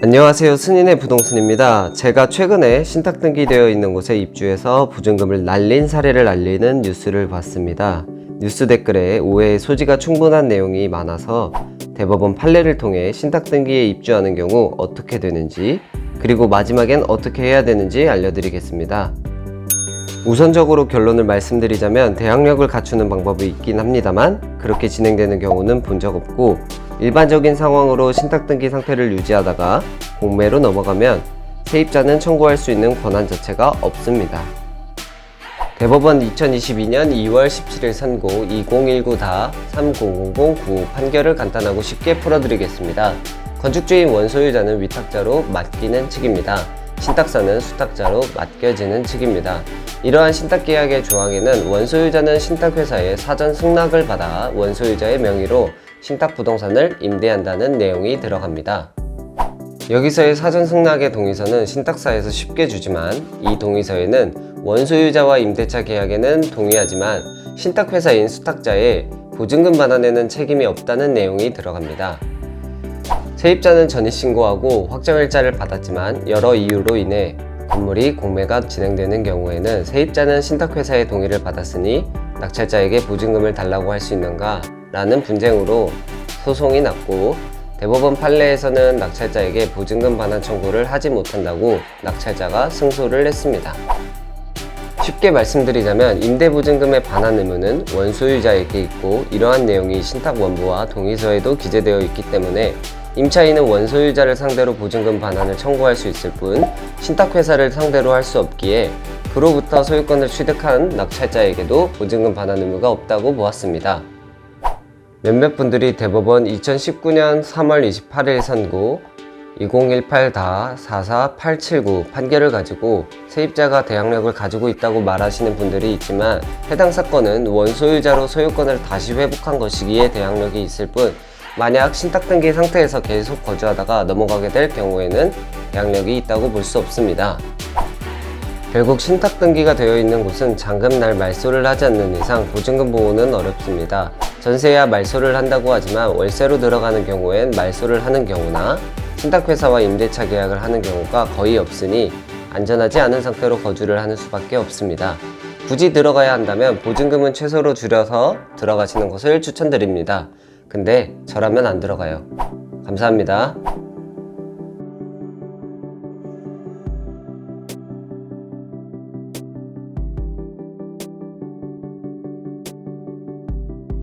안녕하세요. 승인의 부동산입니다. 제가 최근에 신탁 등기되어 있는 곳에 입주해서 보증금을 날린 사례를 알리는 뉴스를 봤습니다. 뉴스 댓글에 오해의 소지가 충분한 내용이 많아서 대법원 판례를 통해 신탁 등기에 입주하는 경우 어떻게 되는지 그리고 마지막엔 어떻게 해야 되는지 알려드리겠습니다. 우선적으로 결론을 말씀드리자면 대항력을 갖추는 방법이 있긴 합니다만 그렇게 진행되는 경우는 본 적 없고 일반적인 상황으로 신탁 등기 상태를 유지하다가 공매로 넘어가면 세입자는 청구할 수 있는 권한 자체가 없습니다. 대법원 2022년 2월 17일 선고 2019-300095 판결을 간단하고 쉽게 풀어드리겠습니다. 건축주인 원소유자는 위탁자로 맡기는 측입니다. 신탁사는 수탁자로 맡겨지는 측입니다. 이러한 신탁계약의 조항에는 원소유자는 신탁회사에 사전 승낙을 받아 원소유자의 명의로 신탁부동산을 임대한다는 내용이 들어갑니다. 여기서의 사전 승낙의 동의서는 신탁사에서 쉽게 주지만 이 동의서에는 원소유자와 임대차 계약에는 동의하지만 신탁회사인 수탁자의 보증금 반환에는 책임이 없다는 내용이 들어갑니다. 세입자는 전입신고하고 확정일자를 받았지만 여러 이유로 인해 건물이 공매가 진행되는 경우에는 세입자는 신탁회사의 동의를 받았으니 낙찰자에게 보증금을 달라고 할 수 있는가? 라는 분쟁으로 소송이 났고 대법원 판례에서는 낙찰자에게 보증금 반환 청구를 하지 못한다고 낙찰자가 승소를 했습니다. 쉽게 말씀드리자면 임대보증금의 반환 의무는 원소유자에게 있고 이러한 내용이 신탁 원부와 동의서에도 기재되어 있기 때문에 임차인은 원소유자를 상대로 보증금 반환을 청구할 수 있을 뿐 신탁회사를 상대로 할 수 없기에 그로부터 소유권을 취득한 낙찰자에게도 보증금 반환 의무가 없다고 보았습니다. 몇몇 분들이 대법원 2019년 3월 28일 선고 2018-44879 판결을 가지고 세입자가 대항력을 가지고 있다고 말하시는 분들이 있지만 해당 사건은 원소유자로 소유권을 다시 회복한 것이기에 대항력이 있을 뿐 만약 신탁 등기 상태에서 계속 거주하다가 넘어가게 될 경우에는 대항력이 있다고 볼 수 없습니다. 결국 신탁 등기가 되어 있는 곳은 잔금날 말소를 하지 않는 이상 보증금 보호는 어렵습니다. 전세야 말소를 한다고 하지만 월세로 들어가는 경우엔 말소를 하는 경우나 신탁회사와 임대차 계약을 하는 경우가 거의 없으니 안전하지 않은 상태로 거주를 하는 수밖에 없습니다. 굳이 들어가야 한다면 보증금은 최소로 줄여서 들어가시는 것을 추천드립니다. 근데 저라면 안 들어가요. 감사합니다.